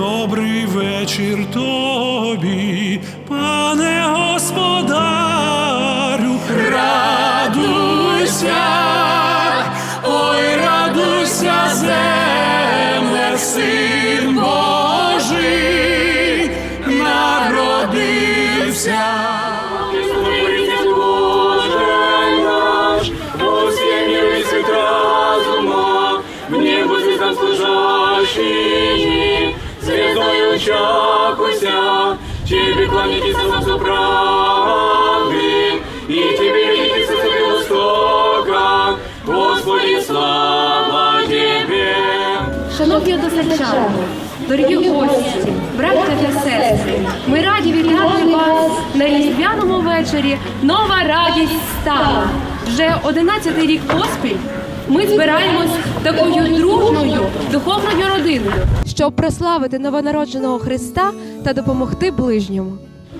добрий вечір тобі, пане господарю, радуйся, чакуся, тебе кланяйтесь нам правды, и тебе видите со востока, Господи, слава Тебе. Шановні односельчани, дорогі гості, браття та сестри, ми раді вітати вас на різдвяному вечорі. Нова радість стала. Вже 11 рік поспіль ми збираємось такою дружною духовною родиною. щоб прославити новонародженого Христа та допомогти ближньому.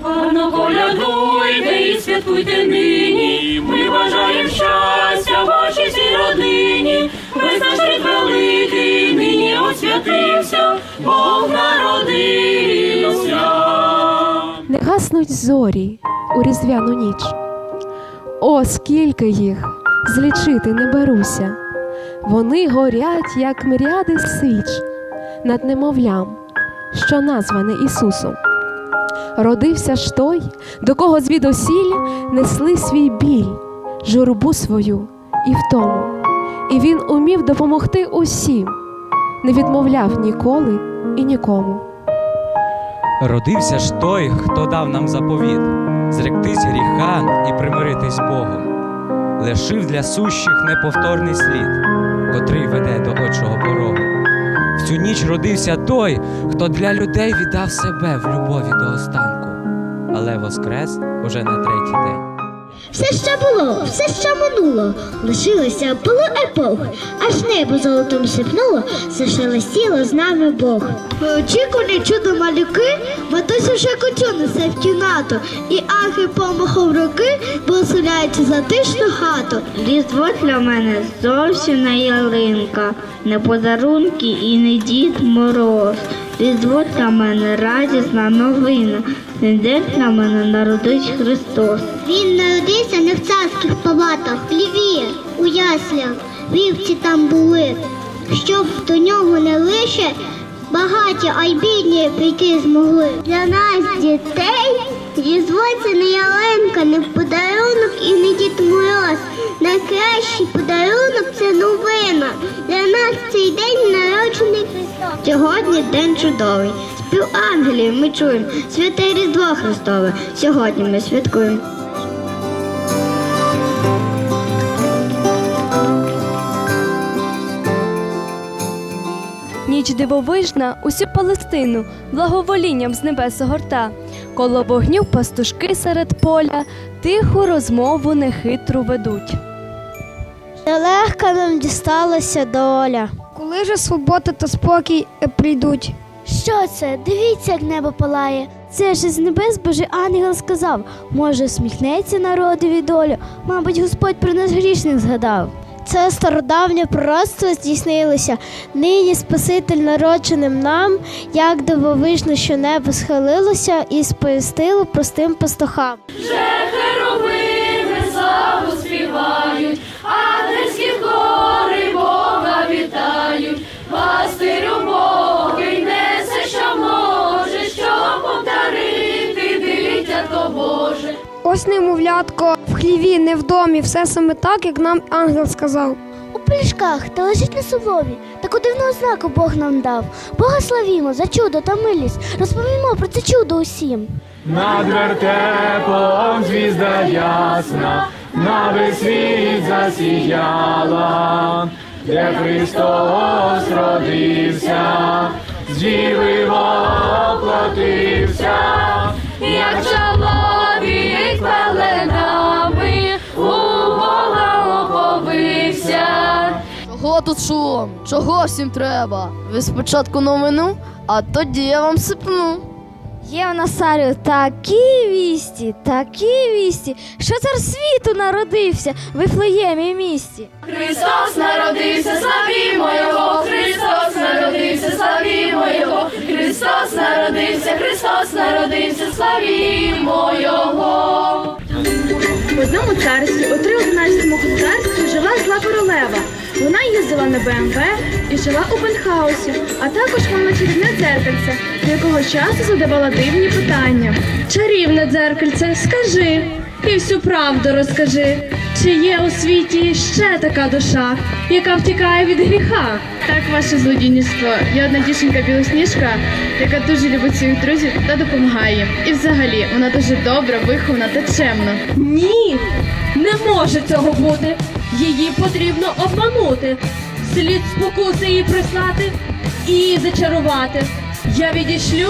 Гарно колядуйте і святкуйте нині. Ми бажаємо щастя вашій всій родині. Весь наш рід великий нині освятився, Бог народився. Не гаснуть зорі у різдвяну ніч. О, скільки їх злічити не беруся. Вони горять, як миряди свіч над немовлям, що назване Ісусом. Родився ж той, до кого звідосіль несли свій біль, журбу свою і втому. І він умів допомогти усім, не відмовляв ніколи і нікому. Родився ж той, хто дав нам заповіт зректись гріха і примиритись Богом, лишив для сущих неповторний слід, котрий веде до очого порогу. В цю ніч родився той, хто для людей віддав себе в любові до останку, але воскрес уже на третій день. Все, що було, все, що минуло, лишилося було епох, аж небо золотом сипнуло, зашелестіло з нами Бог. Очікувані чудо малюки, матусь уже котю несе в кімнату, і ахи помахом руки благословляючи затишну хату. Різдво для мене зовсім не ялинка, не подарунки і не Дід Мороз. Різдво мене радісна новина. Ніде для мене народить Христос. Він народився не в царських палатах, в Льві, у яслях, вівці там були, щоб до нього не лише багаті, а й бідні прийти змогли. Для нас, дітей, Різдво не ялинка, не подарунок і не Дід Мороз. Найкращий подарунок це новина. Для нас цей день народжений Христос. Сьогодні день чудовий. Спів ангелів ми чуємо. Святе Різдво Христове. Сьогодні ми святкуємо. Ніч дивовижна, усю Палестину, благоволінням з небес огорта. Коло вогню пастушки серед поля, тиху розмову нехитру ведуть. Нелегка нам дісталася доля. Коли же свобода та спокій е, прийдуть? Що це? Дивіться, як небо палає. Це ж із небес Божий ангел сказав. Може, сміхнеться народові долю. Мабуть, Господь про нас грішних згадав. Це стародавнє пророцтво здійснилося. Нині Спаситель народженим нам, як дивовижно, що небо схилилося і сповістило простим пастухам. Вже Херовими славу співають, ангельські хори Бога вітають, пастирю Богий несе, що може, що повторити, дитятко Боже. Ось немовлятко хліві, не в домі, все саме так, як нам ангел сказав. У пелюшках та лежить на солові. Таку дивну ознаку Бог нам дав. Бога славімо за чудо та милість. Розповімо про це чудо усім. Над вертепом звізда ясна, на весь світ засіяла, де Христос родився, з діви воплотився, як Чого тут шум? Чого всім треба? Ви спочатку новину, а тоді я вам сипну. Є в нас такі вісті, такі вісті, що цар світу народився в Вифлеємі місті. Христос народився, славімо Його, Христос народився, славімо Його, Христос народився, славімо Його. В одному царстві, їздила на БМВ і жила у пентхаусі, а також мала чарівне дзеркальце, до якого часто задавала дивні питання. Чарівне дзеркальце, скажи і всю правду розкажи. Чи є у світі ще така душа, яка втікає від гріха? Так, ваше злодійництво. Є одна дівчинка білосніжка, яка дуже любить своїх друзів та допомагає їм. І взагалі вона дуже добра, вихована та чемна. Ні, не може цього бути. Її потрібно обманути. Слід спокуси її прислати і зачарувати. Я відійшлю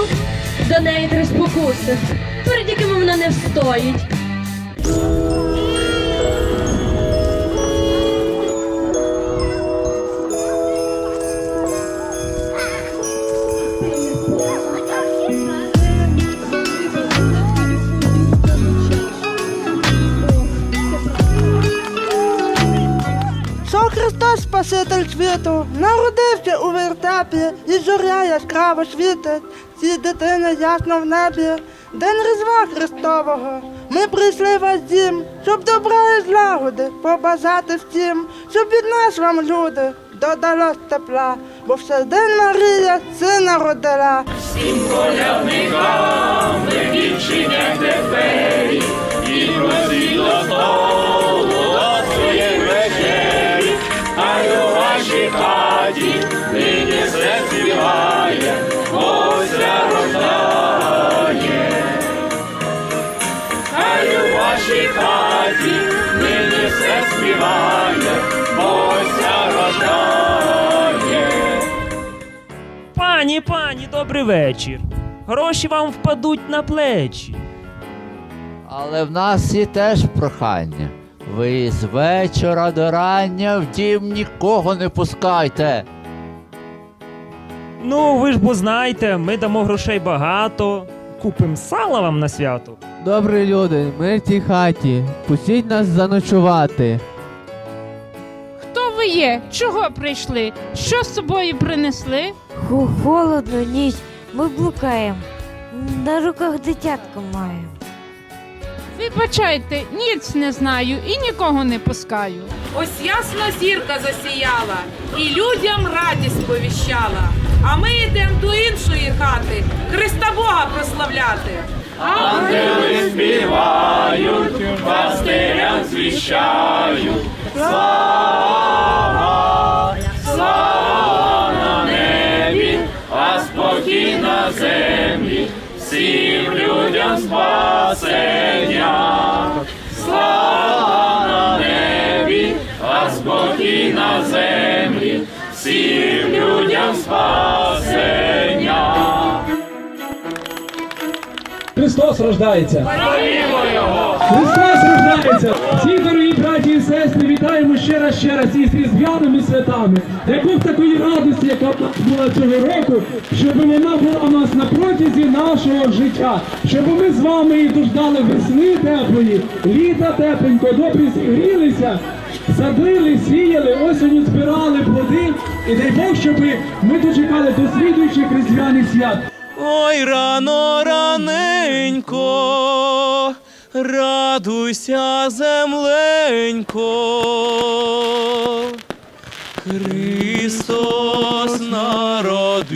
до неї три спокуси, перед якими вона не встоїть. Спаситель світу, народився у вертепі, і зоря яскраво світить, ці дитини ясно в небі. День Різдва Христового. Ми прийшли в ваш дім, щоб добра і злагоди побажати всім, щоб від нас вам люди додалось тепла, бо все день Марія сина родила. Пані, пані, добрий вечір. Гроші вам впадуть на плечі. Але в нас є теж прохання. Ви з вечора до рання в дім нікого не пускайте. Ну, ви ж бо знаєте, ми дамо грошей багато. Купим сала вам на свято. Добрі люди, ми в цій хаті. Пустіть нас заночувати. Хто ви є? Чого прийшли? Що з собою принесли? Холодно, ніч, ми блукаємо. На руках дитятко маємо. Вибачайте, ніц не знаю і нікого не пускаю. Ось ясна зірка засіяла і людям радість повіщала. А ми йдемо до іншої хати Христа Бога прославляти. Ангели співають, пастирям звіщають. Слава, слава на небі, а спокій на землі, всім людям спасення. Христос рождається! Христос рождається! Всі дорогі браті і сестри, вітаємо ще раз ще раз із різдвяними святами. Дай Бог такої радості, яка в була цього року, щоб вона була у нас на протязі нашого життя, щоб ми з вами і дождали весни теплої, літа тепленько, добре зігрілися, садили, сіяли, осінню збирали плоди. І дай Бог, щоб ми дочекали до слідуючих різдвяних свят. Ой, рано раненько, радуйся, земленько. Христос народився.